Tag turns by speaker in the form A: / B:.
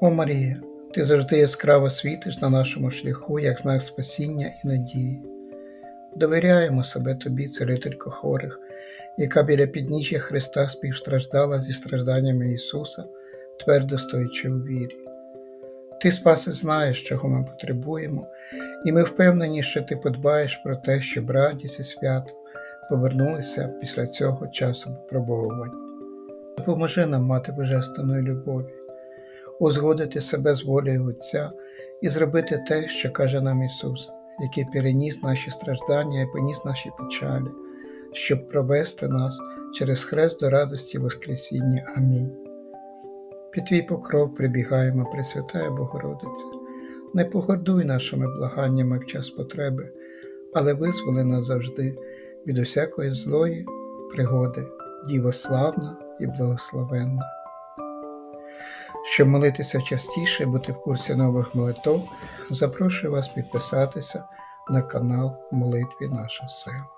A: О Марія, ти завжди яскраво світиш на нашому шляху, як знак спасіння і надії. Довіряємо себе тобі, царителько хворих, яка біля підніжжя Христа співстраждала зі стражданнями Ісуса, твердо стоячи у вірі. Ти, Спасе, знаєш, чого ми потребуємо, і ми впевнені, що ти подбаєш про те, щоб радість і свято повернулися після цього часу випробовувань. Допоможи нам мати божественної любові, узгодити себе з волею Отця і зробити те, що каже нам Ісус, який переніс наші страждання і поніс наші печалі, щоб провести нас через хрест до радості Воскресіння. Амінь. Під твій покров прибігаємо, Пресвятая Богородице, не погордуй нашими благаннями в час потреби, але визволи нас завжди від усякої злої пригоди, Діво славна і благословенна. Щоб молитися частіше бути в курсі нових молитв, запрошую вас підписатися на канал Молитві Наша Сила.